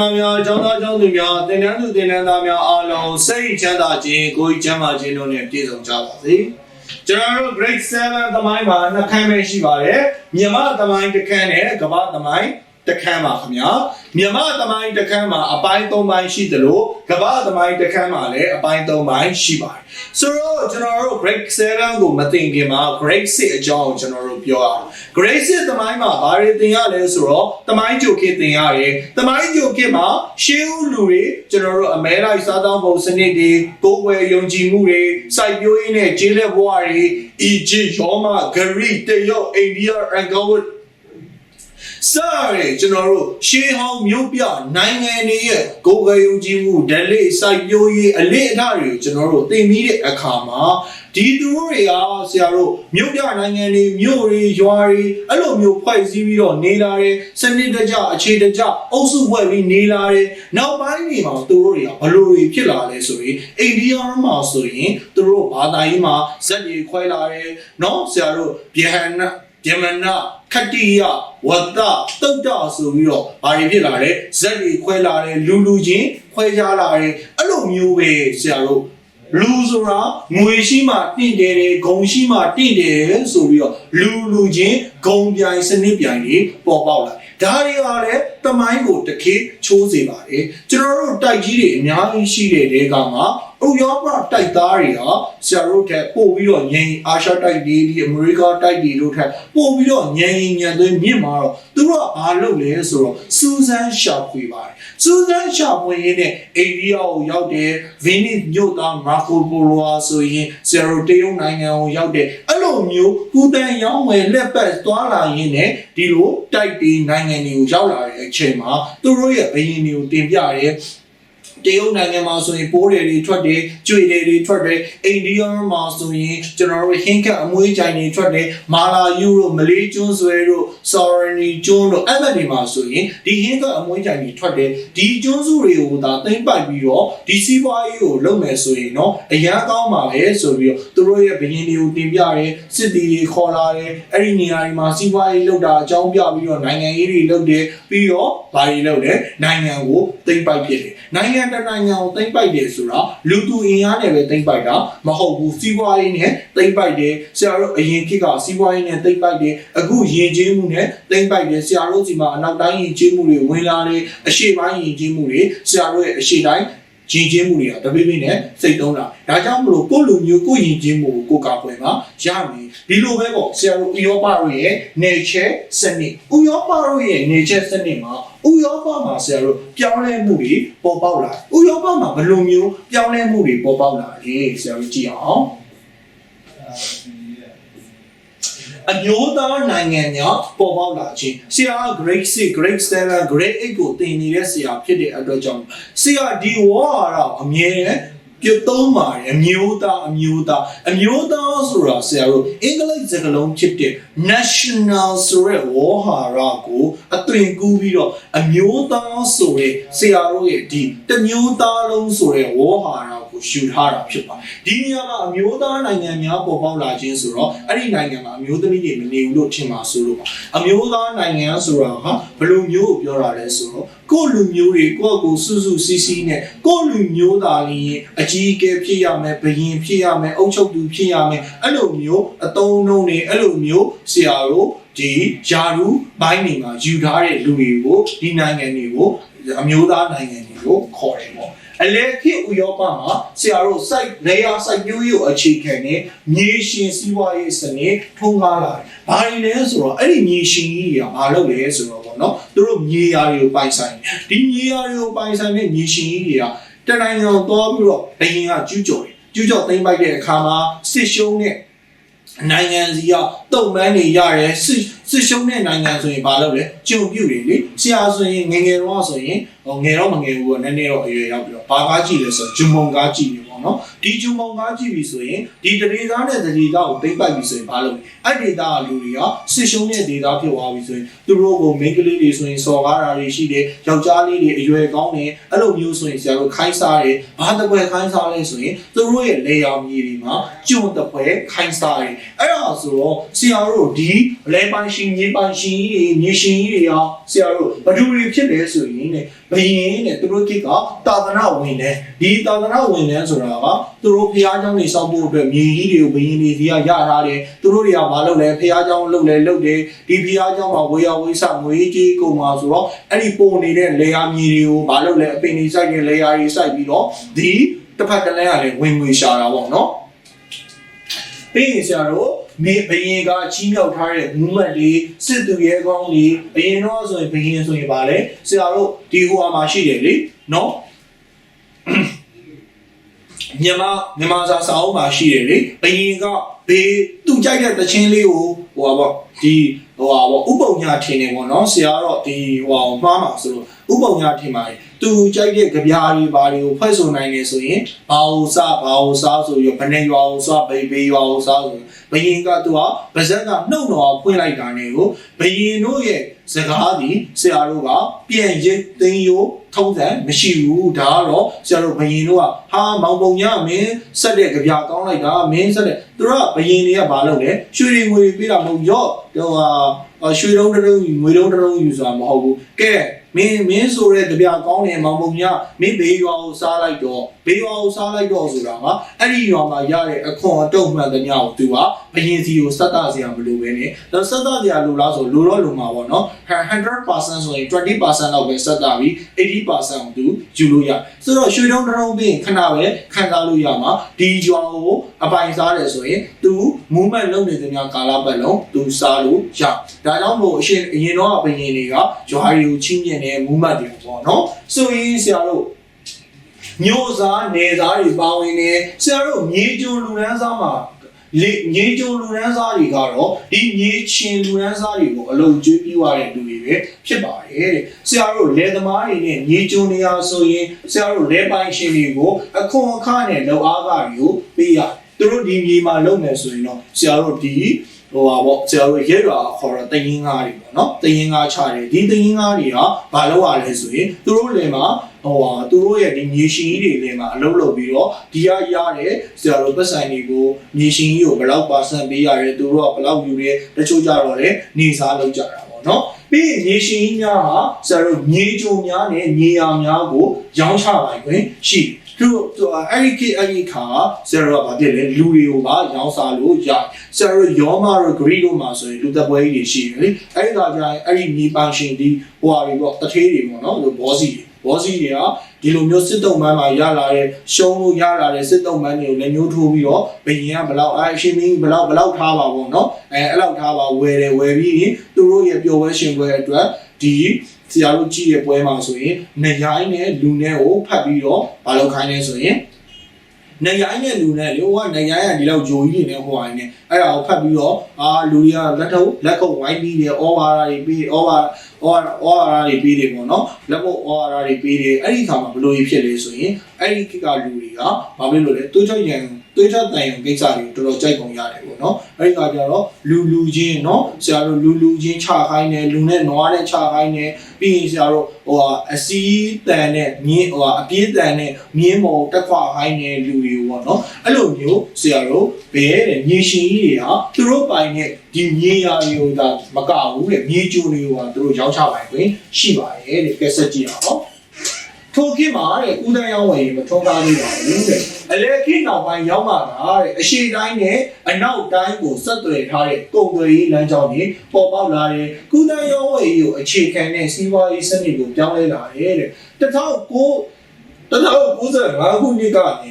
များကျောင်းသားကျောင်းသူများတင်နန်းသူတင်နန်းသားများအားလုံးစိတ်ချမ်းသာခြင်းကိုယ်ချမ်းသာခြင်းတို့နဲ့ပြည့်စုံကြပါစေကျွန်တော်တို့ grade 7သမိုင်းမှာနှစ်ခန်းပဲရှိပါတယ်မြန်မာသမိုင်းတစ်ခန်းနဲ့ကမ္ဘာသမိုင်း တစ်ခန်းပါခင်ဗျာမြန်မာသမိုင်းတစ်ခန်းမှာအပိုင်း၃ပိုင်းရှိသလိုကမ္ဘာသမိုင်းတစ်ခန်းမှာလည်းအပိုင်း၃ပိုင်းရှိပါတယ်ဆိုတော့ကျွန်တော်တို့ grade 7ကိုမသိခင်မှာ grade 6အကြောင်းကိုကျွန်တော်တို့ပြောအောင် grade 6သမိုင်းမှာဘာတွေသင်ရလဲဆိုတော့သမိုင်းကြိုခေတ်သင်ရတယ်သမိုင်းကြိုခေတ်မှာရှေးဦးလူတွေကျွန်တော်တို့အမဲလိုက်စားသောက်ပုံစနစ်တွေကိုယ်ွယ်ယုံကြည်မှုတွေစိုက်ပျိုးရေးနဲ့ကျေးလက်ဘဝတွေအီဂျစ်ရောမဂရိတရုတ်အိန္ဒိယအန်ဂဝတ် စရဲကျွန်တော်တို့ရှေးဟောင်းမြို့ပြနိုင်ငံတွေရဲ့ကိုယ်ကယုံကြည်မှုဓလေ့စိုက်ပျိုးရေးအလေးအထားတွေကိုကျွန်တော်တို့သင်ပြီးတဲ့အခါမှာဒီသူတို့တွေကဆရာတို့မြို့ပြနိုင်ငံတွေမြို့တွေရွာတွေအဲ့လိုမျိုးဖွဲ့စည်းပြီးတော့နေလာတယ်စနစ်တကျအခြေတကျအုပ်စုဖွဲ့ပြီးနေလာတယ်နောက်ပိုင်းတွေမှာသူတို့တွေကဘလို့တွေဖြစ်လာလဲဆိုရင်အိန္ဒိယမှာဆိုရင်သူတို့ဘာသာရေးမှာဇက်တွေခွဲလာတယ်เนาะဆရာတို့ဗျဟန်နာ ယမနာခတ္တိယဝတ္တတုတ်တဆိုပြီးတော့ဘာတွေဖြစ်လာလဲဇက်တွေခွဲလာတယ်လူလူချင်းခွဲခြားလာတယ်အဲ့လိုမျိုးပဲဆရာတို့လူဆိုတာငွေရှိမှတင့်တယ်တယ်ဂုံရှိမှတင့်တယ်ဆိုပြီးတော့လူလူချင်းဂုံပြိုင်စနစ်ပြိုင်တွေပေါ်ပေါက်လာဒါတွေကလည်းတမိုင်းကိုတခေချိုးစေပါတယ်ကျွန်တော်တို့တိုက်ကြီးတွေအများကြီးရှိတဲ့တဲကမှာ ဥရောပတိုက်သားတွေဟာဆရာတို့ထက်ပို့ပြီးတော့ငြိမ်အာရှတိုက်တွေဒီအမေရိကတိုက်တွေတို့ထက်ပို့ပြီးတော့ငြိမ်ညံသွင်းမြင့်မှာတော့သူတို့ကဘာလုပ်လဲဆိုတော့စူဇန်ရှာဖွေပါတယ်စူဇန်ရှာဖွေရင်းနဲ့အိန္ဒိယကိုရောက်တယ်ဗီနိမြို့သားမာကိုပိုလိုဟာဆိုရင်ဆရာတို့တရုတ်နိုင်ငံကိုရောက်တယ်အဲ့လိုမျိုးပူတန်ရောင်းဝယ်လက်ပတ်သွားလာရင်းနဲ့ဒီလိုတိုက်တွေနိုင်ငံတွေကိုရောက်လာတဲ့အချိန်မှာသူတို့ရဲ့ဘယင်တွေကိုတင်ပြတယ် တရုတ်နိုင်ငံမှာဆိုရင်ပိုးတယ်တွေထွက်တယ်ကြွေတယ်တွေထွက်တယ်အိန္ဒိယမှာဆိုရင်ကျွန်တော်တို့ဟင်းကပ်အမွှေးကြိုင်တွေထွက်တယ်မာလာယူတို့မလေးကျွန်းဆွဲတို့ဆော်ရနီကျွန်းတို့အဲ့ဘက်တွေမှာဆိုရင်ဒီဟင်းကပ်အမွှေးကြိုင်တွေထွက်တယ်ဒီကျွန်းစုတွေကိုသာသိမ့်ပိုက်ပြီးတော့ဒီစီးပွားရေးကိုလုပ်မယ်ဆိုရင်တော့အရန်ကောင်းပါပဲဆိုပြီးတော့သူတို့ရဲ့ဘယင်းတွေကိုတင်ပြတယ်စစ်တီတွေခေါ်လာတယ်အဲ့ဒီနေရာတွေမှာစီးပွားရေးလုပ်တာအကြောင်းပြပြီးတော့နိုင်ငံရေးတွေလုပ်တယ်ပြီးတော့ဘာတွေလုပ်လဲနိုင်ငံကိုသိမ့်ပိုက်ဖြစ်တယ်နိုင်ငံတစ်နိုင်ငံကိုသိမ့်ပိုက်တယ်ဆိုတာလူသူအင်အားနဲ့ပဲသိမ့်ပိုက်တာမဟုတ်ဘူးစီးပွားရေးနဲ့သိမ့်ပိုက်တယ်ဆရာတို့အရင်ခေတ်ကစီးပွားရေးနဲ့သိမ့်ပိုက်တယ်အခုယဉ်ကျေးမှုနဲ့သိမ့်ပိုက်တယ်ဆရာတို့စီမှာအနောက်တိုင်းယဉ်ကျေးမှုတွေဝင်လာတယ်အရှေ့ပိုင်းယဉ်ကျေးမှုတွေဆရာတို့ရဲ့အရှေ့တိုင်း ယဉ်ကျေးမှုတွေကတပိပိနဲ့စိတ်သုံးတာဒါကြောင့်မလို့ကိုယ့်လူမျိုးကိုယ့်ယဉ်ကျေးမှုကိုကိုယ်ကာကွယ်မှာရမယ်ဒီလိုပဲပေါ့ဆရာတို့ဥရောပတို့ရဲ့ nature စနစ်ဥရောပတို့ရဲ့ nature စနစ်မှာဥရောပမှာဆရာတို့ပြောင်းလဲမှုတွေပေါ်ပေါက်လာဥရောပမှာဘယ်လိုမျိုးပြောင်းလဲမှုတွေပေါ်ပေါက်လာလဲဆရာတို့ကြည့်အောင် အမျိုးသားနိုင်ငံညာပေါ်ပေါက်လာခြင်းဆရာ grade 6 grade 7 grade 8ကိုသင်နေတဲ့ဆရာဖြစ်တဲ့အတွက်ကြောင့်ဆရာဒီဝါရအမြဲတမ်းပြုတ်သုံးပါတယ်အမျိုးသားအမျိုးသားအမျိုးသားဆိုတာဆရာတို့အင်္ဂလိပ်စကားလုံးဖြစ်တဲ့ national ဆိုတဲ့ဝေါ်ဟာရကိုအသွင်ကူးပြီးတော့အမျိုးသားဆိုတဲ့ဆရာတို့ရဲ့ဒီတမျိုးသားလုံးဆိုတဲ့ဝေါ်ဟာရ ကိုရှုထားတာဖြစ်ပါတယ်ဒီနေရာမှာအမျိုးသားနိုင်ငံများပေါ်ပေါက်လာခြင်းဆိုတော့အဲ့ဒီနိုင်ငံမှာအမျိုးသမီးတွေမနေဘူးလို့ထင်ပါဆိုလို့ပါအမျိုးသားနိုင်ငံဆိုတာဟာဘယ်လိုမျိုးကိုပြောတာလဲဆိုတော့ကိုယ့်လူမျိုးတွေကိုယ့်ကိုယ်စုစုစည်းစည်းနဲ့ကိုယ့်လူမျိုးသားလျင်အကြီးအကဲဖြစ်ရမယ်ဘယင်ဖြစ်ရမယ်အုပ်ချုပ်သူဖြစ်ရမယ်အဲ့လိုမျိုးအတုံးလုံးတွေအဲ့လိုမျိုးဆရာတို့ဒီယာရူဘိုင်းတွေမှာယူထားတဲ့လူတွေကိုဒီနိုင်ငံတွေကိုအမျိုးသားနိုင်ငံတွေကိုခေါ်တယ်ပေါ့ အလဲခေတ်ဥရောပမှာဆရာတို့စိုက်နေရာစိုက်ပျိုးရေးကိုအခြေခံနေမြေရှင်စီးပွားရေးစနစ်ထုံးကားလာတယ်။ဘာတွေလဲဆိုတော့အဲ့ဒီမြေရှင်ကြီးတွေကဘာလုပ်လဲဆိုတော့ပေါ့နော်သူတို့မြေယာတွေကိုပိုင်ဆိုင်တယ်။ဒီမြေယာတွေကိုပိုင်ဆိုင်တဲ့မြေရှင်ကြီးတွေကတနိုင်ငံကိုသွားပြီးတော့ဘယင်ကကျူးကျော်တယ်။ကျူးကျော်သိမ်းပိုက်တဲ့အခါမှာစစ်ရှုံးတဲ့ နိုင်ငံစီကတုံ့ပန်းနေရတယ်စစ်စစ်ရှုံးတဲ့နိုင်ငံဆိုရင်ဘာလုပ်လဲကြုံပြုတ်တယ်လေဆရာဆိုရင်ငယ်ငယ်တော့ဆိုရင်ဟိုငယ်တော့မငယ်ဘူးပေါ့နည်းနည်းတော့အရွယ်ရောက်ပြီးတော့ဘာကားကြည့်လဲဆိုတော့ဂျုံမုံကားကြည့်နေ ပေါ့နော်ဒီဂျုံမုံကားကြည့်ပြီဆိုရင်ဒီတရေသားနဲ့တရေသားကိုတိမ့်ပိုက်ပြီဆိုရင်ဘာလုပ်လဲအဲ့ဒေတာလူတွေကစစ်ရှုံးတဲ့ဒေတာဖြစ်သွားပြီဆိုရင်သူတို့ကိုမိန်းကလေးတွေဆိုရင်စော်ကားတာတွေရှိတယ်ယောက်ျားလေးတွေအရွယ်ကောင်းတယ်အဲ့လိုမျိုးဆိုရင်ဆရာတို့ခိုင်းစားတယ်ဘာတပွဲခိုင်းစားလဲဆိုရင်သူတို့ရဲ့လေယာဉ်မြေတွေမှာကျွန်းတပွဲခိုင်းစားတယ်အဲ့ဒါဆိုတော့ဆရာတို့ဒီအလဲပိုင်းရှင်မြေပိုင်းရှင်ကြီးတွေမြေရှင်ကြီးတွေဟာဆရာတို့ဘဒူတွေဖြစ်တယ်ဆိုရင်ねဘယင်းနဲ့သူတို့ကိကတာသနာဝင်တယ်ဒီတာသနာဝင်တယ်ဆိုတာကသူတို့ဖះเจ้าနေစောက်ဖို့အတွက်မြေကြီးတွေကိုဘယင်းတွေစီကရထားတယ်သူတို့တွေကမလုပ်လဲဖះเจ้าလုပ်လဲလုပ်တယ်ဒီဖះเจ้าမှာဝေယဝေးဆငွေကြီးကုန်မှာဆိုတော့အဲ့ဒီပုံနေတဲ့လေယာမြေတွေကိုမလုပ်လဲအပင်တွေစိုက်တဲ့လေယာတွေစိုက်ပြီးတော့ဒီတစ်ဖက်ကလည်းကလည်းဝင်ငွေရှာတာပေါ့နော် ပြီးရင်ဆရာတို့ မေဘယင်ကချီးမြှောက်ထားတဲ့ movement တွေစစ်သူရဲကောင်းတွေဘယင်တော့ဆိုရင်ဘယင်ဆိုရင်ဗာလဲဆရာတို့ဒီဟိုဟာမှာရှိတယ်လေနော်မြန်မာမြန်မာစာစာအုပ်မှာရှိတယ်လေဘယင်ကဘေးသူ့ကြိုက်တဲ့တခြင်းလေးကိုဟိုဟာပေါ့ဒီဟိုဟာပေါ့ဥပုံညာထင်နေပေါ့နော်ဆရာတော့ဒီဟိုဟာမှားမှာဆိုလို့ ဥပုံညာထင်ပါတယ်သူကြိုက်တဲ့ကြပြားတွေဘာတွေကိုဖွဲ့ဆိုနိုင်နေဆိုရင်ဘာဟုစဘာဟုစားဆိုပြီးဘယ်နဲ့ရွာဟုစဘေးဘေးရွာဟုစားဆိုဘယင်ကသူကဗဇက်ကနှုတ်တော်ဖွင့်လိုက်တာနဲ့ကိုဘယင်တို့ရဲ့စကားဒီဆရာတို့ကပြန်ရစ်သိမ်းရိုးထုံးစံမရှိဘူးဒါကတော့ဆရာတို့ဘယင်တို့ကဟာမောင်ပုံညမင်းဆက်တဲ့ကြပြားကောင်းလိုက်တာမင်းဆက်တဲ့သူတို့ကဘယင်တွေကဘာလုပ်လဲရွှေတွေငွေတွေပေးတာမဟုတ်ရော့ဟိုဟာရွှေတုံးတုံးယူငွေတုံးတုံးယူဆိုတာမဟုတ်ဘူးကဲ မင်းမင်းဆိုတဲ့ကြပြားကောင်းတယ်မောင်ပုံညမင်းဘေးရွာကိုစားလိုက်တော့ ဘေးရွာကိုစားလိုက်တော့ဆိုတာကအဲ့ဒီရွာမှာရတဲ့အခွန်အတုံ့မှန်တဲ့ညကိုသူကဘယင်စီကိုစက်တာစရာမလိုပဲနဲ့တော့စက်တာစရာလိုလားဆိုလိုတော့လိုမှာပေါ့နော်100%ဆိုရင်20%လောက်ပဲစက်တာပြီး80%ကိုသူယူလို့ရဆိုတော့ရွှေတုံးတုံးပြီးခဏပဲခံစားလို့ရမှာဒီရွာကိုအပိုင်စားတယ်ဆိုရင်သူ movement လုပ်နေတဲ့များကာလပတ်လုံးသူစားလို့ရဒါကြောင့်မို့အရှင်အရင်တော့ဘယင်တွေကရွာတွေကိုချင်းမြင်တဲ့ movement တွေပေါ့နော်ဆိုရင်ဆရာတို့ မျိုးစားနေသားတွေပါဝင်နေဆရာတို့မြေကျုံလူရန်စားမှာလေမြေကျုံလူရန်စားတွေကတော့ဒီမြေချင်းလူရန်စားတွေကိုအလုံးကျွေးပြီးွားတဲ့လူတွေပဲဖြစ်ပါတယ်တဲ့ဆရာတို့လယ်သမားတွေနဲ့မြေကျုံနေရာဆိုရင်ဆရာတို့လယ်ပိုင်ရှင်တွေကိုအခွန်အခနဲ့လောက်အားကတွေကိုပေးရသူတို့ဒီမြေမှာလုပ်မယ်ဆိုရင်တော့ဆရာတို့ဒီဟိုပါပေါ့ဆရာတို့ရဲရွာခေါ်တော့တရင်ငါးတွေပေါ့နော်တရင်ငါးချတယ်ဒီတရင်ငါးတွေကဘာလုပ်ရလဲဆိုရင်သူတို့လည်းမှာ ဟိုဟာသူတို့ရဲ့ဒီမြေရှင်ကြီးတွေလည်းမှာအလုပ်လုပ်ပြီးတော့ဒီရရတဲ့ဆရာတို့ပတ်ဆိုင်တွေကိုမြေရှင်ကြီးကိုဘယ်လောက်ပါဆန်ပေးရတယ်သူတို့ကဘယ်လောက်ယူရဲတချို့ကြတော့လေနေစားလုပ်ကြတာပေါ့နော်ပြီးရင်မြေရှင်ကြီးများဟာဆရာတို့မြေကြုံများနဲ့မြေယာများကိုရောင်းချပိုင်ခွင့်ရှိတယ်သူတို့အဲ့ဒီကိအဲ့ဒီခါဆရာတို့ကဘာဖြစ်လဲလူတွေကိုပါရောင်းစားလို့ရဆရာတို့ယောမာတို့ဂရီတို့မှာဆိုရင်လူသက်ပွဲကြီးတွေရှိတယ်လေအဲ့ဒီခါကျရင်အဲ့ဒီမြေပန်းရှင်ဒီဟိုဟာတွေပေါ့တထေးတွေပေါ့နော်လို့ဘောစီတွေ ဘောစီတွေကဒီလိုမျိုးစစ်တုံးမှန်းမှာရလာတဲ့ရှုံးလို့ရလာတဲ့စစ်တုံးမှန်းတွေကိုလည်းမျိုးထိုးပြီးတော့ဘယင်ကဘလောက်အဲအရှင်မင်းဘလောက်ဘလောက်ထားပါပေါ့နော်အဲအဲ့လောက်ထားပါဝယ်တယ်ဝယ်ပြီးရင်သူတို့ရဲ့ပျော်ပွဲရှင်ပွဲအတွက်ဒီဆရာတို့ကြည့်ရဲ့ပွဲမှာဆိုရင်နေရိုင်းနဲ့လူနဲ့ကိုဖတ်ပြီးတော့မလုပ်ခိုင်းနေဆိုရင် နေရိုင်းနဲ့လူနဲ့လေဟိုကနေရိုင်းကဒီလောက်ဂျိုကြီးနေနဲ့ဟိုဟာနေအဲ့ဒါကိုဖတ်ပြီးတော့အာလူတွေကလက်ထုတ်လက်ခုပ်ဝိုင်းပြီးတယ်ဩဝါဒတွေပြီးဩဝါဩဝါဩဝါဒတွေပြီးတယ်ပေါ့နော်လက်ခုပ်ဩဝါဒတွေပြီးတယ်အဲ့ဒီခါမှာဘယ်လိုဖြစ်လဲဆိုရင်အဲ့ဒီကလူတွေကဘာဖြစ်လို့လဲတွေးချရ န်တွေးချတန်ရုံကိစ္စတွေတော်တော်ကြိုက်ကုန်ရတယ်ပေါ့နော်အဲ့ဒီကကြတော့လူလူချင်းနော်ဆရာတို့လူလူချင်းခြာခိုင်းတယ်လူနဲ့နွားနဲ့ခြာခိုင်းတယ်ပြီးရင်ဆရာတို့ဟိုဟာအစီးတန်နဲ့မြင်းဟိုဟာအပြေးတန်နဲ့မြင်းမော်တက်ခွာခိုင်းတဲ့လူတွေပေါ့နော်အဲ့လိုမျိုးဆရာတို့ဘယ်တဲ့မြေရှင်ကြီးတွေဟာသူတို့ပိုင်တဲ့ဒီမြေယာတွေကိုဒါမကဘူးတဲ့မြေကျိုးတွေကသူတို့ရောက်ချပိုင်ခွင့်ရှိပါတယ်တဲ့ကဲဆက်ကြည့်အောင်နော်ထိုခေတ်မှာတဲ့ဦးတန်းရောင်းဝယ်မထုံးကားသေးပါဘူးတဲ့ အလဲခေတ်နောက်ပိုင်းရောက်လာတာတဲ့အရှိတိုင်းနဲ့အနောက်တိုင်းကိုဆက်သွယ်ထားတဲ့ကုန်သွယ်ရေးလမ်းကြောင်းတွေပေါ်ပေါက်လာတယ်ကုတန်းရောင်းဝယ်ကိုအခြေခံတဲ့စီးပွားရေးစနစ်ကိုပြောင်းလဲလာတယ်တဲ့1900 1995ခုနှစ်ကနေ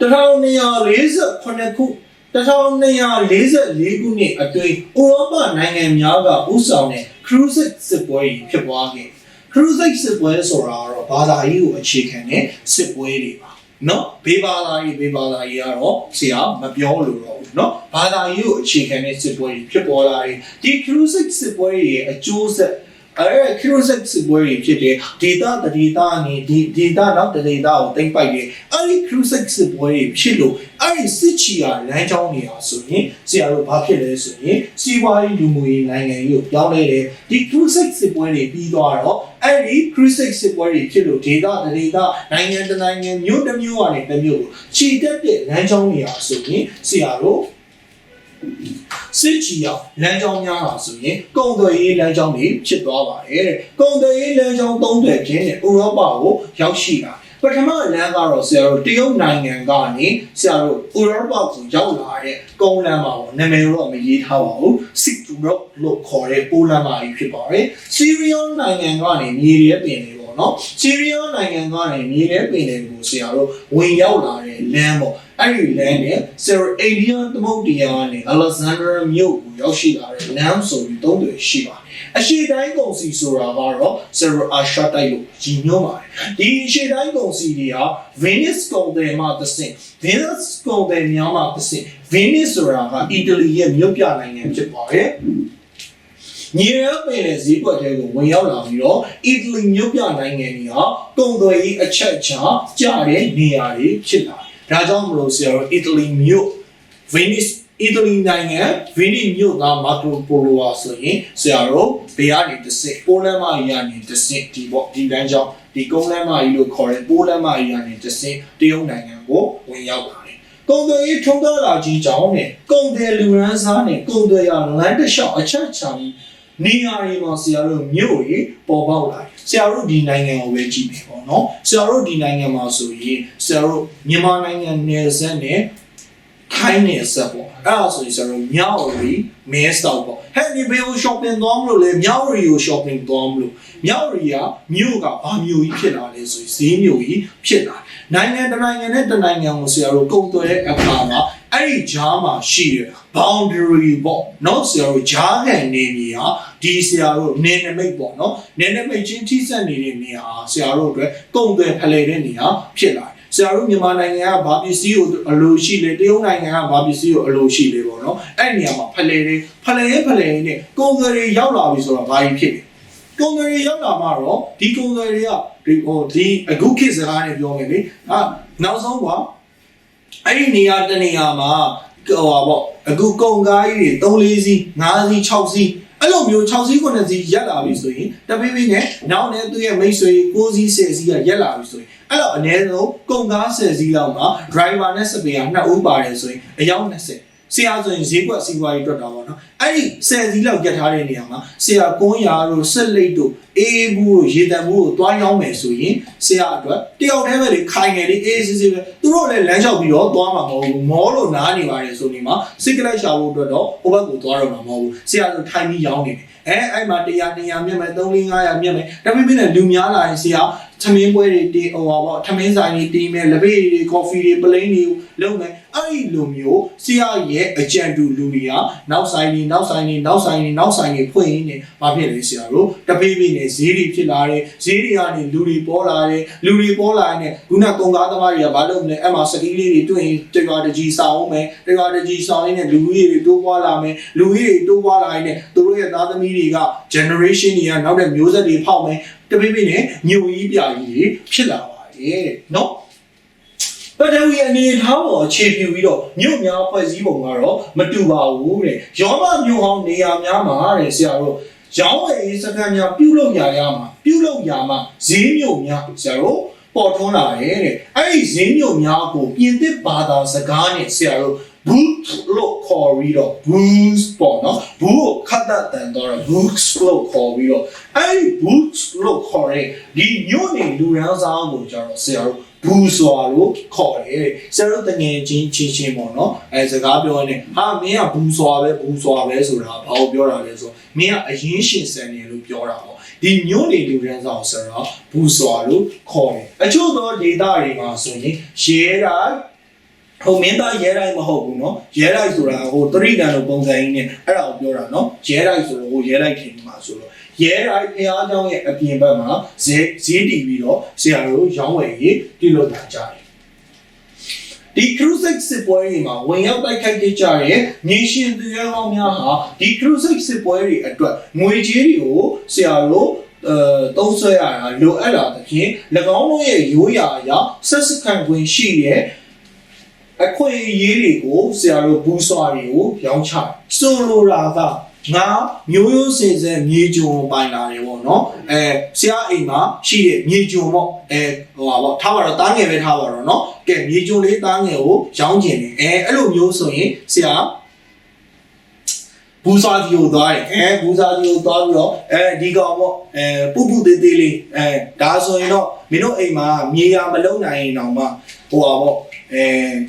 1248ခု1244ခုနှစ်အတွင်းဥရောပနိုင်ငံများကဥဆောင်တဲ့ cruise စစ်ပွဲကြီးဖြစ်ပွားခဲ့တယ် cruise စစ်ပွဲဆိုတာကတော့ဘာသာရေးကိုအခြေခံတဲ့စစ်ပွဲတွေပါ နော်ဘေးဘာသာရေးဘေးဘာသာရေးကတော့ဆရာမပြောလို့တော့ဘူးနော်ဘာသာရေးကိုအခြေခံတဲ့စစ်ပွဲကြီးဖြစ်ပေါ်လာရင်ဒီ cruise စစ်ပွဲရဲ့အကျိုးဆက် အဲ cruise စစ်ပွဲတွေဖြစ်တဲ့ဒေတာတဒေတာနေဒီဒေတာနောက်တဒေတာကိုတိမ့်ပိုက်တယ်အဲဒီ cruise စစ်ပွဲတွေဖြစ်လို့အဲဒီစစ်ချီယာလမ်းကြောင်းနေရာဆိုရင်ဆရာတို့ဘာဖြစ်လဲဆိုရင်စီးပွားရေးလူမှုရေးနိုင်ငံရေးကိုပြောင်းလဲတယ်ဒီ cruise စစ်ပွဲတွေပြီးသွားတော့အဲ့ဒီ cruise စစ်ပွဲတွေဖြစ်လို့ဒေတာတဒေတာနိုင်ငံတနိုင်ငံမြို့တစ်မြို့ကနေတစ်မြို့ကိုခြေတက်တဲ့လမ်းကြောင်းနေရာဆိုရင်ဆရာတို့ စစ်ချီအောင်လမ်းကြောင်းများတာဆိုရင်ကုံသွယ်ရေးလမ်းကြောင်းတွေဖြစ်သွားပါတယ်တဲ့ကုံသွယ်ရေးလမ်းကြောင်းသုံးသွယ်ခြင်းနဲ့ဥရောပကိုရောက်ရှိတာပထမလမ်းကတော့ဆရာတို့တရုတ်နိုင်ငံကနေဆရာတို့ဥရောပကိုရောက်လာတဲ့ကုန်းလမ်းမှာပေါ့နာမည်တော့မရေးထားပါဘူးစစ်တူရောလို့ခေါ်တဲ့ပိုလန်မှာဖြစ်ပါတယ်စီးရီးယားနိုင်ငံကနေမြေရဲပင်တွေပေါ့ နော်စီးရီးယားနိုင်ငံကနေမြေရဲပင်တွေကိုဆရာတို့ဝင်ရောက်လာတဲ့လမ်းပေါ့အဲ့ဒီလမ်းနဲ့ဆရာအိန္ဒိယသမုဒ္ဒရာနဲ့အလက်ဇန်ဒရာမြို့ကိုရောက်ရှိလာတဲ့လမ်းဆိုပြီးသုံးတွေရှိပါတယ်အရှိတိုင်းကုန်စီဆိုတာကတော့ဆရာအာရှတိုက်လို့ကြီးညွှန်းပါတယ်ဒီအရှိတိုင်းကုန်စီတွေဟာ Venice ကုန်တယ်မှာတစ်ဆင့် Venice ကုန်တယ်များမှာတစ်ဆင့် Venice ဆိုတာကအီတလီရဲ့မြို့ပြနိုင်ငံဖြစ်ပါတယ် ညီရပင်တဲ့ဈေးကွက်တွေကိုဝင်ရောက်လာပြီးတော့အီတလီမြို့ပြနိုင်ငံတွေဟာကုန်သွယ်ရေးအချက်အချာကျတဲ့နေရာတွေဖြစ်လာတယ်။ဒါကြောင့်မလို့ဆရာတို့အီတလီမြို့ Venice အီတလီနိုင်ငံဗီနီမြို့ကမာတိုပိုလိုဝါဆိုရင်ဆရာတို့ဘေးကနေတစ်စစ်ပိုလန်မာကြီးကနေတစ်စစ်ဒီပေါ့ဒီလမ်းကြောင်းဒီကုန်းလမ်းမကြီးလို့ခေါ်တဲ့ပိုလန်မာကြီးကနေတစ်စစ်တရုတ်နိုင်ငံကိုဝင်ရောက်လာတယ်။ကုန်သွယ်ရေးထုံးကားလာကြီးကြောင်းနဲ့ကုန်တယ်လူရန်စားနဲ့ကုန်သွယ်ရလမ်းတစ်လျှောက်အချက်ချာပြီး နေရာတွေမှာဆရာတို့မြို့ကြီးပေါ်ပေါက်လာတယ်ဆရာတို့ဒီနိုင်ငံကိုပဲကြည့်မယ်ပေါ့နော်ဆရာတို့ဒီနိုင်ငံမှာဆိုရင်ဆရာတို့မြန်မာနိုင်ငံနယ်စပ်နဲ့ခိုင်းနေဆက်ပေါ့အဲ့ဒါဆိုရင်ဆရာတို့မြောက်ရီမဲစတောက်ပေါ့ဟဲ့ဒီဘေကို shopping သွားမလို့လေမြောက်ရီကို shopping သွားမလို့မြောက်ရီကမြို့ကဘာမြို့ကြီးဖြစ်လာလဲဆိုရင်ဈေးမြို့ကြီးဖြစ်လာနိုင်ငံတစ်နိုင်ငံနဲ့တစ်နိုင်ငံကိုဆရာတို့ကုန်သွယ်တဲ့အခါမှာ အဲ့ဒီဂျားမှာရှိတဲ့ boundary ပေါ့နော်ဆရာတို့ဂျားခံနေမြေဟာဒီဆရာတို့နင်းနမိတ်ပေါ့နော်နင်းနမိတ်ချင်းထိစပ်နေတဲ့နေရာဆရာတို့အတွက်ကုန်သွယ်ဖလှယ်တဲ့နေရာဖြစ်လာတယ်ဆရာတို့မြန်မာနိုင်ငံကဘာပစ္စည်းကိုအလိုရှိလဲတရုတ်နိုင်ငံကဘာပစ္စည်းကိုအလိုရှိလဲပေါ့နော်အဲ့ဒီနေရာမှာဖလှယ်တယ်ဖလှယ်ရင်ဖလှယ်ရင်နဲ့ကုန်သွယ်တွေရောက်လာပြီဆိုတော့ဘာကြီးဖြစ်လဲကုန်သွယ်တွေရောက်လာမှတော့ဒီကုန်သွယ်တွေကဒီဟိုဒီအခုခေတ်စကားနဲ့ပြောမယ်လေအာနောက်ဆုံးက အဲ့ဒီနေရာတနေရာမှာဟိုပါပေါ့အခုကုန်ကားကြီးတွေ3 4စီး5စီး6စီးအဲ့လိုမျိုး6စီး9စီးရက်လာပြီဆိုရင်တပိပိနဲ့နောက်နဲ့သူ့ရဲ့မိတ်ဆွေ9စီး10စီးကရက်လာပြီဆိုရင်အဲ့တော့အနည်းဆုံးကုန်ကား10စီးလောက်မှာ driver နဲ့ spare နှစ်ဦးပါတယ်ဆိုရင်အယောက်20 ဆရာဆိုရင်ဈေးကွက်စီးပွားရေးတွက်တာပေါ့နော်အဲ့ဒီ10စီးလောက်ရက်ထားတဲ့နေရာမှာဆရာကွန်းရာတို့ဆက်လိတ်တို့အေးဘူးတို့ရေတံဘူးတို့တွားရောက်မယ်ဆိုရင်ဆရာအတွက်တယောက်တည်းပဲလေခိုင်ငယ်လေးအေးစစ်စစ်ပဲသူတို့လည်းလမ်းလျှောက်ပြီးတော့သွားမှာမဟုတ်ဘူးမောလို့နားနေပါတယ်ဆိုနေမှာစိတ်ကလေးရှာဖို့အတွက်တော့ဟိုဘက်ကိုသွားတော့မှာမဟုတ်ဘူးဆရာဆိုထိုင်ပြီးရောင်းနေတယ်အဲအဲ့မှာ100 200မြတ်မယ်3 4 500မြတ်မယ်ဒါပေမဲ့လူများလာရင်ဆရာသမင်းပွဲတွေတီးဟိုပါပေါ့သမင်းဆိုင်တွေတီးမယ်လက်ဖေးတွေကော်ဖီတွေပလိန်းတွေလုပ်မယ် အဲ့ဒီလိုမျိုးဆရာရဲ့အကြံတူလူတွေကနောက်ဆိုင်တွေနောက်ဆိုင်တွေနောက်ဆိုင်တွေနောက်ဆိုင်တွေဖွင့်ရင်းနဲ့မဖြစ်လေဆရာတို့တပေးပေးနဲ့ဈေးတွေဖြစ်လာတယ်ဈေးတွေကနေလူတွေပေါ်လာတယ်လူတွေပေါ်လာရင်ခုနကုံကားသမားတွေကဘာလုပ်မလဲအဲ့မှာစကီးလေးတွေတွေ့ရင်တရွာတကြီးစောင်းအောင်မယ်တရွာတကြီးစောင်းရင်းနဲ့လူကြီးတွေတိုးပွားလာမယ်လူကြီးတွေတိုးပွားလာရင်လည်းသူတို့ရဲ့သားသမီးတွေက generation တွေကနောက်တဲ့မျိုးဆက်တွေဖောက်မယ်တပေးပေးနဲ့ညိုကြီးပြကြီးတွေဖြစ်လာပါတယ်နော် ပထဝီအနေထားပေါ်အခြေပြုပြီးတော့မြို့များဖွဲ့စည်းပုံကတော့မတူပါဘူးတဲ့ရောမမြို့ဟောင်းနေရာများမှာတဲ့ဆရာတို့ရောင်းဝယ်ရေးစခန်းများပြုလုပ်ရရမှာပြုလုပ်ရမှာဈေးမြို့များဆရာတို့ပေါ်ထွန်းလာတယ်တဲ့အဲ့ဒီဈေးမြို့များကိုပြင်သစ်ဘာသာစကားနဲ့ဆရာတို့ boot လို့ခေါ်ပြီးတော့ boots ပေါ့နော် boot ခတ်တန်တော့ books လို့ခေါ်ပြီးတော့အဲ့ဒီ boots လို့ခေါ်တဲ့ဒီမြို့နေလူရန်စားကိုကျတော့ဆရာတို့ ဘူးစွာလို့ခေါ်တယ်ဆရာတို့တငယ်ချင်းချင်းချင်းပေါ့နော်အဲစကားပြောနေဟာမင်းကဘူးစွာပဲဘူးစွာပဲဆိုတာဘာလို့ပြောတာလဲဆိုမင်းကအရင်ရှင်ဆန်နေလို့ပြောတာပေါ့ဒီမျိုးနေလူရန်ဆောင်ဆိုတော့ဘူးစွာလို့ခေါ်တယ်အချို့သောဒေတာတွေမှာဆိုရင်ရဲတိုင်းဟိုမင်းသားရဲတိုင်းမဟုတ်ဘူးเนาะရဲတိုင်းဆိုတာဟိုတရိကန်လိုပုံစံကြီးနဲ့အဲ့ဒါကိုပြောတာเนาะရဲတိုင်းဆိုတော့ဟိုရဲတိုင်းခင်မှာဆိုတော့ ရဲတိုင်းဖျားကြောင်းရဲ့အပြင်ဘက်မှာဈေးဈေးတည်ပြီးတော့ဆရာတို့ရောင်းဝယ်ရေးပြုလုပ်လာကြတယ်ဒီ crusade စစ်ပွဲတွေမှာဝင်ရောက်တိုက်ခိုက်ခဲ့ကြတဲ့မြေရှင်သူရဲကောင်းများဟာဒီ crusade စစ်ပွဲတွေအတွက်ငွေကြေးတွေကိုဆရာတို့အဲတုံးဆွဲရတာလိုအပ်တာသဖြင့်၎င်းတို့ရဲ့ရိုးရာအရဆက်စခံခွင့်ရှိတဲ့အခွင့်အရေးတွေကိုဆရာတို့ဘူးစွာတွေကိုရောင်းချဆိုလိုတာက ငါမျိုးရိုးစင်စဲမြေကြုံပိုင်လာတယ်ပေါ့နော်အဲဆရာအိမ်မှာရှိတဲ့မြေကြုံပေါ့အဲဟိုပါပေါ့ထားပါတော့တားငယ်ပဲထားပါတော့နော်ကဲမြေကြုံလေးတားငယ်ကိုရောင်းကျင်တယ်အဲအဲ့လိုမျိုးဆိုရင်ဆရာဘူးစာတီကိုသွားတယ်အဲဘူးစာတီကိုသွားပြီးတော့အဲဒီကောင်ပေါ့အဲပုပုသေးသေးလေးအဲဒါဆိုရင်တော့မင်းတို့အိမ်မှာမြေယာမလုံနိုင်ရင်တော့မှဟိုပါပေါ့ အဲ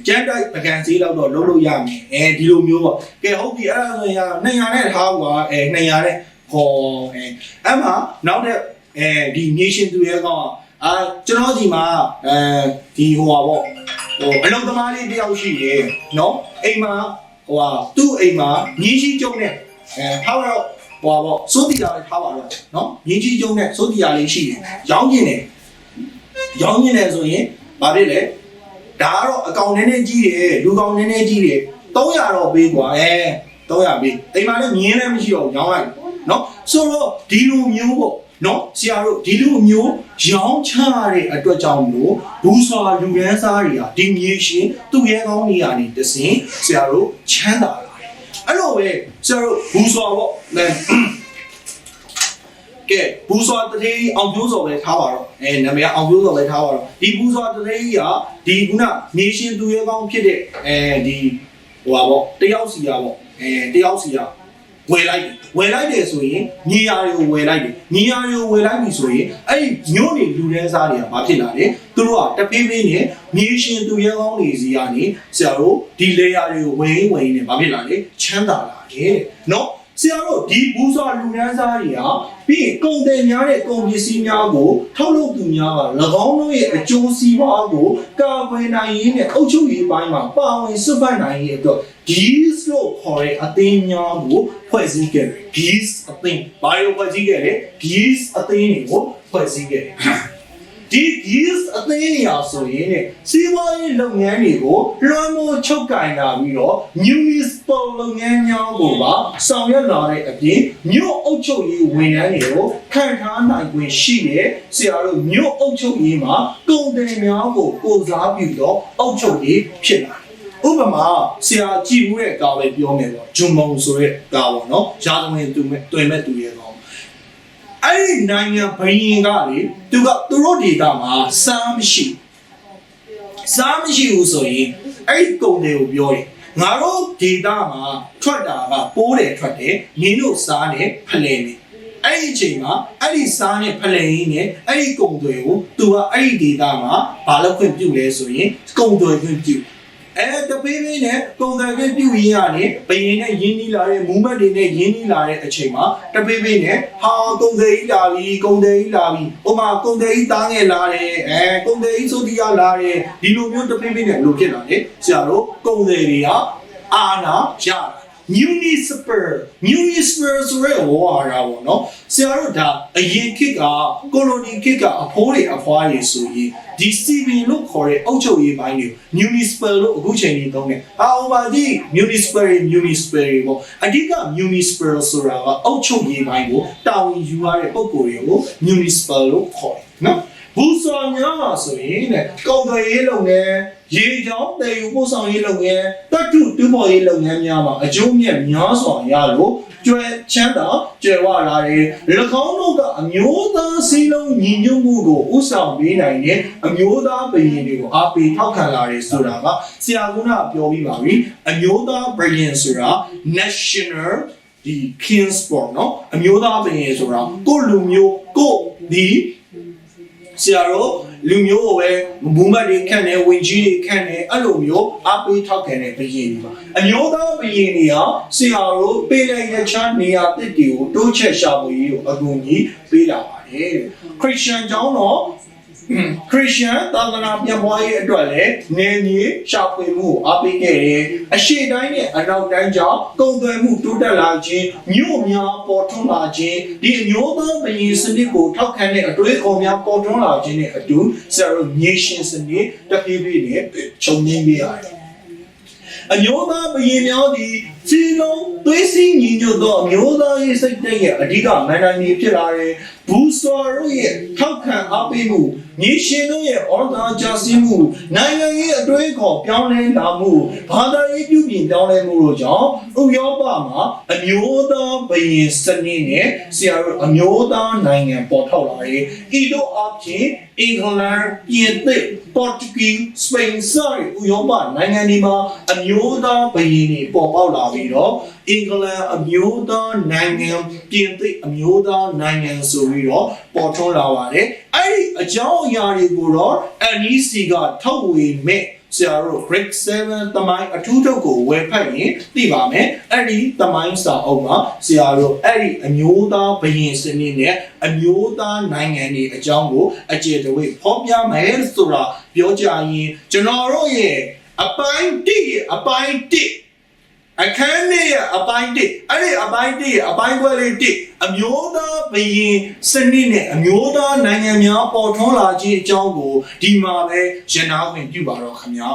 ကျန်းတိုက်ပကံစည်းလောက်တော့လုံးလို့ရမယ်အဲဒီလိုမျိုးပေါ့ကဲဟုတ်ပြီအဲ့ဒါဆိုရင်200နဲ့ထားပါအဲ200နဲ့ခေါ်အဲအဲ့မှာနောက်တဲ့အဲဒီမြေရှင်သူရဲ့ကောင်အာကျွန်တော်ဒီမှာအဲဒီဟိုပါပေါ့ဟိုအလုံသမားလေးတယောက်ရှိတယ်နော်အိမ်မှာဟိုဟာသူ့အိမ်မှာမြင်းရှိကျုံနဲ့အဲထားတော့ဟိုပါပေါ့စိုးတီယာလေးထားပါတော့နော်မြင်းကြီးကျုံနဲ့စိုးတီယာလေးရှိတယ်ရောင်းကျင်တယ်ရောင်းကျင်တယ်ဆိုရင်ဘာဖြစ်လဲ ဒါကတော့အကောင်နည်းနည်းကြီးတယ်လူကောင်နည်းနည်းကြီးတယ်300တော့ပေးကွာအဲ300ပေးအိမ်မှာလည်းမြင်းလည်းမရှိတော့ဘူးရောင်းလိုက်နော်ဆိုတော့ဒီလိုမျိုးပေါ့နော်ဆရာတို့ဒီလိုမျိုးရောင်းချရတဲ့အတွက်ကြောင့်မလို့ဘူးစွာလူရန်စားတွေကဒီမြေရှင်သူ့ရဲကောင်းတွေကနေတစင်ဆရာတို့ချမ်းသာလာတယ်အဲ့လိုပဲဆရာတို့ဘူးစွာပေါ့လဲ ကဲဘူးစွာတတိအောင်ပြိုးစော်ပဲထားပါတော့အဲနာမည်အောင်ပြိုးစော်ပဲထားပါတော့ဒီဘူးစွာတတိကဒီခုနနေရှင်သူရဲကောင်းဖြစ်တဲ့အဲဒီဟိုပါပေါ့တယောက်စီရပေါ့အဲတယောက်စီရဝယ်လိုက်တယ်ဝယ်လိုက်တယ်ဆိုရင်ညီယာတွေကိုဝယ်လိုက်တယ်ညီယာတွေကိုဝယ်လိုက်ပြီဆိုရင်အဲ့ဒီမျိုးနေလူရဲစားတွေကဘာဖြစ်လာလဲသူတို့ကတပေးပေးနဲ့မြေရှင်သူရဲကောင်းတွေစီကနေဆရာတို့ဒီလေယာတွေကိုဝယ်ရင်းဝယ်ရင်းနဲ့ဘာဖြစ်လာလဲချမ်းသာလာတယ်တဲ့နော် ဆရာတို့ဒီဘူးစွာလူရန်စားတွေကပြီးရင်ကုန်တယ်များတဲ့ကုန်ပစ္စည်းများကိုထုတ်လုပ်သူများက၎င်းတို့ရဲ့အကျိုးစီးပွားကိုကာကွယ်နိုင်ရင်းနဲ့အုပ်ချုပ်ရေးပိုင်းမှာပါဝင်စွတ်ဖက်နိုင်ရတဲ့အတွက် geese လို့ခေါ်တဲ့အသင်းများကိုဖွဲ့စည်းခဲ့တယ် geese အသင်းဘာလို့ဖွဲ့စည်းခဲ့လဲ geese အသင်းတွေကိုဖွဲ့စည်းခဲ့တယ် ဒီ geese အသင်းနေရာဆိုရင်ねစီးပွားရေးလုပ်ငန်းတွေကိုလွှမ်းမိုးချုပ်ကင်လာပြီးတော့ municipal လုပ်ငန်းများကိုပါဆောင်ရွက်လာတဲ့အပြင်မြို့အုပ်ချုပ်ရေးဝန်ထမ်းတွေကိုခံထားနိုင်ခွင့်ရှိတဲ့ဆရာတို့မြို့အုပ်ချုပ်ရေးမှာကုန်တယ်များကိုကိုစားပြုတော့အုပ်ချုပ်ရေးဖြစ်လာတယ်ဥပမာဆရာကြည့်ဦးတဲ့ကားပဲပြောမယ်ပေါ့ဂျွန်မုံဆိုတဲ့ကားပေါ့နော်ရာဇဝင်သူမဲ့တွင်မဲ့သူရဲ့ကောင် အဲ့ဒီနိုင်ငံဘယင်ကလေသူကသူတို့ဒေတာမှာစားမရှိစားမရှိဘူးဆိုရင်အဲ့ဒီကုန်တွေကိုပြောတယ်ငါတို့ဒေတာမှာထွက်တာကပိုးတယ်ထွက်တယ်နင်းတို့စားတယ်ဖလဲနေအဲ့ဒီအချိန်မှာအဲ့ဒီစားနဲ့ဖလဲရင်းနဲ့အဲ့ဒီကုံတွေကိုသူကအဲ့ဒီဒေတာမှာဘာလို့ခွင့်ပြုလဲဆိုရင်ကုံတွေခွင့်ပြု အဲတပေးပေးနဲ့ပုံစံကပြုရင်းရတယ်ဘယင်းနဲ့ရင်းနှီးလာတဲ့မူမတ်တွေနဲ့ရင်းနှီးလာတဲ့အချိန်မှာတပေးပေးနဲ့ဟာကုံသေးကြီးလာပြီကုံသေးကြီးလာပြီဥမာကုံသေးကြီးတားငယ်လာတယ်အဲကုံသေးကြီးစိုးတီးရလာတယ်ဒီလိုမျိုးတပေးပေးနဲ့လို့ဖြစ်လာတယ်ဆရာတို့ကုံသေးတွေကအာနာရတာ municipal municipal ဆိုရဲဝါရာပေါ့နော် ဆရာတို့ဒါအရင်ခေတ်ကကိုလိုနီခေတ်ကအဖိုးတွေအဖွားတွေဆိုရင်ဒီ CB လို့ခေါ်တဲ့အုပ်ချုပ်ရေးပိုင်းတွေ municipal လို့အခုချိန်ကြီးသုံးတယ်။အာ over ဒီ municipal municipal တွေပေါ့အဓိက municipal ဆိုတာကအုပ်ချုပ်ရေးပိုင်းကိုတာဝန်ယူရတဲ့ပုံကိုယ်တွေကို municipal လို့ခေါ်တယ်နော်။ ဘူဆော်ညာမှာဆိုရင်တဲ့ကုန်သွယ်ရေးလုပ်ငန်းရေချောင်းတည်ယူပို့ဆောင်ရေးလုပ်ငန်းတတုတူးပေါ်ရေးလုပ်ငန်းများမှာအကျိုးမြတ်များစွာရလို့ကျွဲချမ်းသာကျွဲဝလာတယ်၎င်းတို့ကအမျိုးသားစည်းလုံးညီညွတ်မှုကိုဥဆောင်ပေးနိုင်တဲ့အမျိုးသားဘရင်တွေကိုအားပေးထောက်ခံလာတယ်ဆိုတာကဆရာကုဏပြောပြီးပါပြီအမျိုးသားဘရင်ဆိုတာ national ဒီ kings ပေါ့နော်အမျိုးသားဘရင်ဆိုတာကိုလူမျိုးကိုဒီ ဆရာတို့လူမျိုးကိုပဲမူမတ်တွေခန့်တယ်ဝင်ကြီးတွေခန့်တယ်အဲ့လိုမျိုးအားပေးထောက်ခံတဲ့ဘယင်တွေပါအမျိုးသားဘယင်တွေကဆရာတို့ပေးလိုက်တဲ့ချမ်းနေရာတစ်တွေကိုတိုးချက်ရှာဖို့ရေးကိုအကူအညီပေးလာပါတယ်ခရစ်ယာန်ကျောင်းတော့ ခရစ်ယာန်သာသနာပြန်ပွားရေးအတွက်လည်းနေနေရှာဖွေမှုကိုအားပေးခဲ့တယ်။အရှိတိုင်းနဲ့အနောက်တိုင်းကြောင့်ကုန်သွယ်မှုတိုးတက်လာခြင်းမြို့များပေါ်ထွန်းလာခြင်းဒီအမျိုးသားဘယင်စနစ်ကိုထောက်ခံတဲ့အတွေးအခေါ်များပေါ်ထွန်းလာခြင်းနဲ့အတူဆရာတို့ nation စနစ်တပြေးပြေးနဲ့ခြုံငင်းပေးရတယ်။အမျိုးသားဘယင်များသည်စီလုံးသွေးစည်းညီညွတ်သောအမျိုးသားရေးစိတ်ဓာတ်ရဲ့အဓိကမန်တိုင်းဖြစ်လာတယ်။ဘူစော်တို့ရဲ့ထောက်ခံအားပေးမှုညီရှင်တို့ရဲ့အော်ဒါကြစင်းမှုနိုင်ငံရေးအတွေးအခေါ်ပြောင်းလဲလာမှုဘာသာရေးပြုပြင်ပြောင်းလဲမှုတို့ကြောင့်ဥရောပမှာအမျိုးသားဘယင်စနစ်နဲ့ဆရာတို့အမျိုးသားနိုင်ငံပေါ်ထွက်လာတယ်။ဤတို့အပြင်အင်္ဂလန်ပြင်သစ်ပေါ်တူဂီစပိန်စတဲ့ဥရောပနိုင်ငံတွေမှာအမျိုးသားဘယင်တွေပေါ်ပေါက်လာပြီးတော့အင်္ဂလန်အမျိုးသားနိုင်ငံပြင်သစ်အမျိုးသားနိုင်ငံဆိုပြီးတော့ပေါ်ထွန်းလာပါတယ်အဲ့ဒီအကြောင်းအရာတွေကိုတော့ NEC ကထုတ်ဝေမဲ့ဆရာတို့ grade 7တမိုင်းအထူးထုတ်ကိုဝယ်ဖတ်ရင်သိပါမယ်အဲ့ဒီတမိုင်းစာအုပ်မှာဆရာတို့အဲ့ဒီအမျိုးသားဘရင်စနစ်နဲ့အမျိုးသားနိုင်ငံတွေအကြောင်းကိုအကျေတဝိဖော်ပြမယ်ဆိုတာပြောကြရင်ကျွန်တော်တို့ရဲ့အပိုင်း1ရဲ့အပိုင်း1 အခန်းလေးရဲ့အပိုင်း1အဲ့ဒီအပိုင်း1ရဲ့အပိုင်းခွဲလေး1အမျိုးသားဘရင်စနစ်နဲ့အမျိုးသားနိုင်ငံများပေါ်ထွန်းလာခြင်းအကြောင်းကိုဒီမှာပဲရနာဝင်ပြုပါတော့ခင်ဗျာ